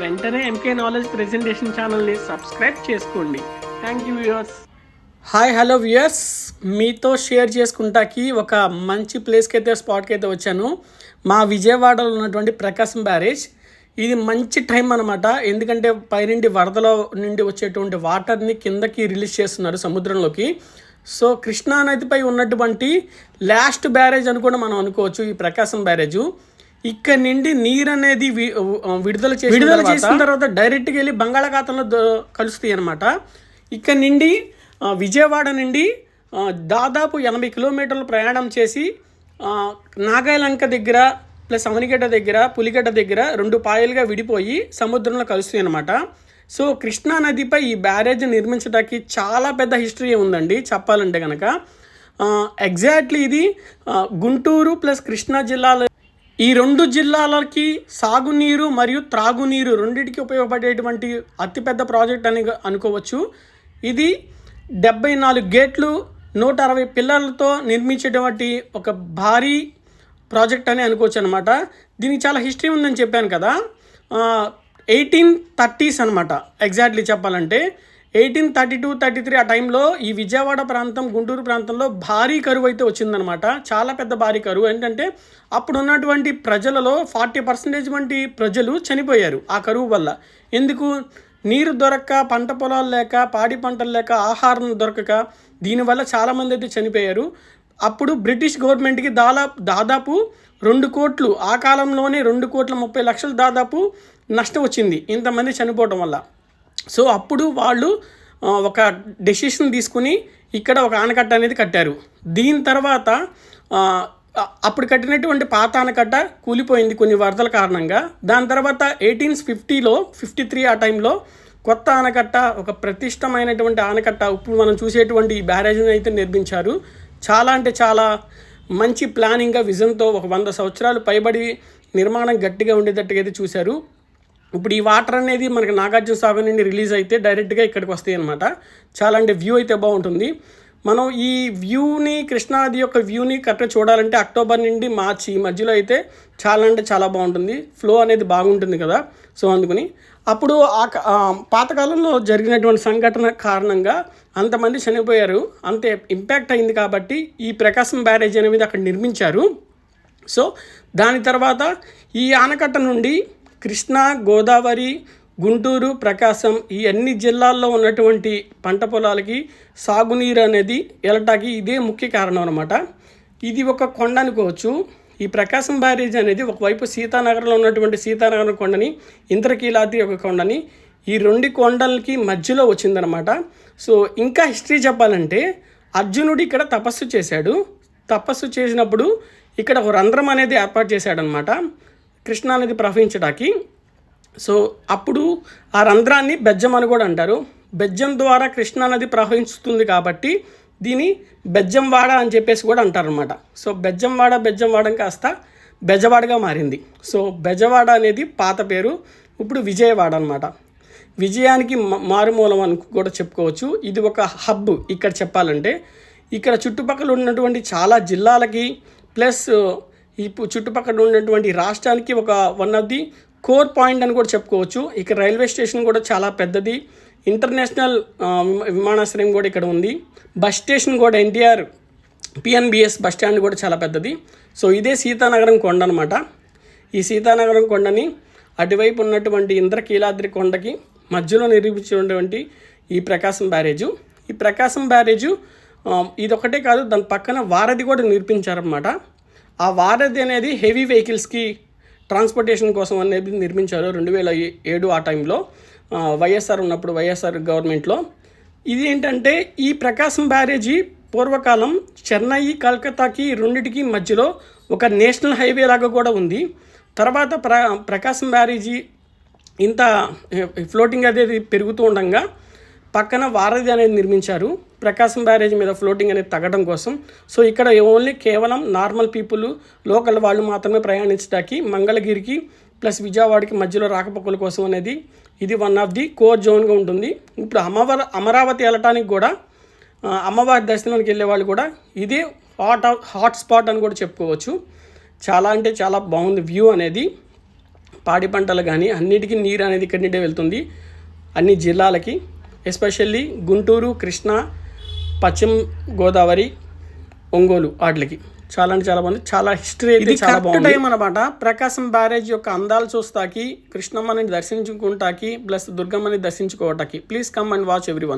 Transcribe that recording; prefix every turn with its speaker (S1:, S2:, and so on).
S1: వెంటనే MK knowledge presentation ఛానల్ని subscribe చేసుకోండి. Thank you viewers
S2: hi hello viewers మీతో షేర్ చేసుకుంటాకి ఒక మంచి ప్లేస్కి అయితే స్పాట్కి అయితే వచ్చాను. మా విజయవాడలో ఉన్నటువంటి ప్రకాశం బ్యారేజ్. ఇది మంచి టైం అనమాట ఎందుకంటే పైనుండి వరదలో నుండి వచ్చేటువంటి వాటర్ని కిందకి రిలీజ్ చేస్తున్నారు సముద్రంలోకి. సో కృష్ణా నదిపై ఉన్నటువంటి లాస్ట్ బ్యారేజ్ అని కూడా మనం అనుకోవచ్చు ఈ ప్రకాశం బ్యారేజు. ఇక్కడ నుండి నీరు అనేది విడుదల చేసి విడుదల చేసిన తర్వాత డైరెక్ట్గా వెళ్ళి బంగాళాఖాతంలో కలుస్తాయి అనమాట ఇక్కడ నుండి విజయవాడ నుండి దాదాపు ఎనభై కిలోమీటర్లు ప్రయాణం చేసి ఆ, నాగాయలంక దగ్గర ప్లస్ అవనిగడ్డ దగ్గర పులిగడ్డ దగ్గర రెండు పాయలుగా విడిపోయి సముద్రంలో కలుస్తాయి అనమాట సో కృష్ణా నదిపై ఈ బ్యారేజ్ నిర్మించడానికి చాలా పెద్ద హిస్టరీ ఉందండి చెప్పాలంటే కనుక ఎగ్జాక్ట్లీ ఇది గుంటూరు ప్లస్ కృష్ణా జిల్లాలో ఈ రెండు జిల్లాలకి సాగునీరు మరియు త్రాగునీరు రెండింటికి ఉపయోగపడేటువంటి అతిపెద్ద ప్రాజెక్ట్ అని అనుకోవచ్చు. ఇది డెబ్బై నాలుగు గేట్లు నూట అరవై పిల్లలతో నిర్మించేటువంటి ఒక భారీ ప్రాజెక్ట్ అని అనుకోవచ్చు అనమాట దీనికి చాలా హిస్టరీ ఉందని చెప్పాను కదా. ఎయిటీన్ థర్టీస్ అనమాట ఎగ్జాక్ట్లీ చెప్పాలంటే eighteen thirty two thirty three ఆ టైంలో ఈ విజయవాడ ప్రాంతం గుంటూరు ప్రాంతంలో భారీ కరువు అయితే వచ్చిందనమాట చాలా పెద్ద భారీ కరువు. ఏంటంటే అప్పుడు ఉన్నటువంటి ప్రజలలో ఫార్టీ పర్సెంటేజ్ వంటి ప్రజలు చనిపోయారు ఆ కరువు వల్ల. ఎందుకు? నీరు దొరక్క పంట పొలాలు లేక పాడి పంటలు లేక ఆహారం దొరకక దీనివల్ల చాలామంది అయితే చనిపోయారు. అప్పుడు బ్రిటిష్ గవర్నమెంట్కి దాదా దాదాపు రెండు కోట్లు ఆ కాలంలోనే రెండు కోట్ల ముప్పై లక్షలు దాదాపు నష్టం వచ్చింది ఇంతమంది చనిపోవటం వల్ల. సో అప్పుడు వాళ్ళు ఒక డెసిషన్ తీసుకుని ఇక్కడ ఒక ఆనకట్ట అనేది కట్టారు. దీని తర్వాత అప్పుడు కట్టినటువంటి పాత ఆనకట్ట కూలిపోయింది కొన్ని వరదల కారణంగా. దాని తర్వాత ఎయిటీన్ ఫిఫ్టీలో ఫిఫ్టీ త్రీ ఆ టైంలో కొత్త ఆనకట్ట ఒక ప్రతిష్టమైనటువంటి ఆనకట్ట ఇప్పుడు మనం చూసేటువంటి ఈ బ్యారేజ్ని అయితే నిర్మించారు. చాలా అంటే చాలా మంచి ప్లానింగ్గా విజన్తో ఒక వంద సంవత్సరాలు పైబడి నిర్మాణం గట్టిగా ఉండేటట్టుగా అయితే చూశారు. ఇప్పుడు ఈ వాటర్ అనేది మనకి నాగార్జున సాగర్ నుండి రిలీజ్ అయితే డైరెక్ట్గా ఇక్కడికి వస్తాయి అనమాట చాలా అంటే వ్యూ అయితే బాగుంటుంది. మనం ఈ వ్యూని కృష్ణానది యొక్క వ్యూని కరెక్ట్గా చూడాలంటే అక్టోబర్ నుండి మార్చి ఈ మధ్యలో అయితే చాలా అంటే చాలా బాగుంటుంది. ఫ్లో అనేది బాగుంటుంది కదా. సో అందుకని అప్పుడు ఆ క- ఆ పాతకాలంలో జరిగినటువంటి సంఘటన కారణంగా అంతమంది చనిపోయారు. అంత ఇంపాక్ట్ అయింది కాబట్టి ఈ ప్రకాశం బ్యారేజ్ అనేది అక్కడ నిర్మించారు. సో దాని తర్వాత ఈ ఆనకట్ట నుండి కృష్ణా గోదావరి గుంటూరు ప్రకాశం ఈ అన్ని జిల్లాల్లో ఉన్నటువంటి పంట పొలాలకి సాగునీరు అనేది వెళ్ళటానికి ఇదే ముఖ్య కారణం అనమాట ఇది ఒక కొండ అనుకోవచ్చు. ఈ ప్రకాశం బ్యారేజ్ అనేది ఒకవైపు సీతానగర్లో ఉన్నటువంటి సీతానగరం కొండని ఇంద్రకీలాద్రి ఒక కొండని ఈ రెండు కొండలకి మధ్యలో వచ్చిందనమాట సో ఇంకా హిస్టరీ చెప్పాలంటే అర్జునుడు ఇక్కడ తపస్సు చేశాడు. తపస్సు చేసినప్పుడు ఇక్కడ ఒక రంధ్రం అనేది ఏర్పాటు చేశాడనమాట కృష్ణానది ప్రవహించడానికి సో అప్పుడు ఆ రంధ్రాన్ని బెజ్జం అని కూడా అంటారు. బెజ్జం ద్వారా కృష్ణానది ప్రవహిస్తుంది కాబట్టి దీని బెజ్జంవాడ అని చెప్పేసి కూడా అంటారనమాట సో బెజ్జంవాడ బెజ్జంవాడం కాస్త బెజవాడగా మారింది. సో బెజవాడ అనేది పాత పేరు ఇప్పుడు విజయవాడ అనమాట విజయానికి మ- మారుమూలం అని కూడా చెప్పుకోవచ్చు. ఇది ఒక హబ్ ఇక్కడ చెప్పాలంటే. ఇక్కడ చుట్టుపక్కల ఉన్నటువంటి చాలా జిల్లాలకి ప్లస్ ఇప్పుడు చుట్టుపక్కల ఉన్నటువంటి రాష్ట్రానికి ఒక one of the core point అని కూడా చెప్పుకోవచ్చు. ఇక్కడ రైల్వే స్టేషన్ కూడా చాలా పెద్దది. ఇంటర్నేషనల్ విమానాశ్రయం కూడా ఇక్కడ ఉంది. బస్ స్టేషన్ కూడా ఎన్టీఆర్ పిఎన్బిఎస్ బస్ స్టాండ్ కూడా చాలా పెద్దది. సో ఇదే సీతానగరం కొండ అనమాట ఈ సీతానగరం కొండని అటువైపు ఉన్నటువంటి ఇంద్రకీలాద్రి కొండకి మధ్యలో నిర్మించినటువంటి ఈ ప్రకాశం బ్యారేజు. ఈ ప్రకాశం బ్యారేజు ఇదొకటే కాదు దాని పక్కన వారధి కూడా నిర్మించారనమాట ఆ వారధి అనేది హెవీ వెహికల్స్కి ట్రాన్స్పోర్టేషన్ కోసం అనేది నిర్మించారు రెండు వేల ఏడు ఆ టైంలో. వైఎస్ఆర్ ఉన్నప్పుడు వైఎస్ఆర్ గవర్నమెంట్లో. ఇది ఏంటంటే ఈ ప్రకాశం బ్యారేజీ పూర్వకాలం చెన్నై కల్కత్తాకి రెండిటికి మధ్యలో ఒక నేషనల్ హైవే లాగా కూడా ఉంది. తర్వాత ప్ర ప్రకాశం బ్యారేజీ ఇంత ఫ్లోటింగ్ అనేది పెరుగుతూ ఉండగా పక్కన వారధి అనేది నిర్మించారు. ప్రకాశం బ్యారేజ్ మీద ఫ్లోటింగ్ అనేది తగ్గడం కోసం. సో ఇక్కడ ఓన్లీ కేవలం నార్మల్ పీపుల్ లోకల్ వాళ్ళు మాత్రమే ప్రయాణించడానికి మంగళగిరికి ప్లస్ విజయవాడకి మధ్యలో రాకపోకల కోసం అనేది ఇది వన్ ఆఫ్ ది కోర్ జోన్గా ఉంటుంది. ఇప్పుడు అమవర అమరావతి వెళ్ళటానికి కూడా అమ్మవారి దర్శనానికి వెళ్ళే వాళ్ళు కూడా ఇదే హాట్ హాట్ స్పాట్ అని కూడా చెప్పుకోవచ్చు. చాలా అంటే చాలా బాగుంది వ్యూ అనేది. పాడి పంటలు కానీ అన్నిటికీ నీరు అనేది ఇక్కడి నుండే వెళ్తుంది. అన్ని జిల్లాలకి. ఎస్పెషల్లీ గుంటూరు కృష్ణా పశ్చిమ గోదావరి ఒంగోలు వాటికి. చాలా అంటే చాలా బాగుంది. చాలా హిస్టరీ అయితే చాలా బాగుంది. టైం అనమాట ప్రకాశం బ్యారేజ్ యొక్క అందాలు చూస్తాకి కృష్ణమ్మని దర్శించుకుంటాకి ప్లస్ దుర్గమ్మని దర్శించుకోవటానికి. Please come and watch every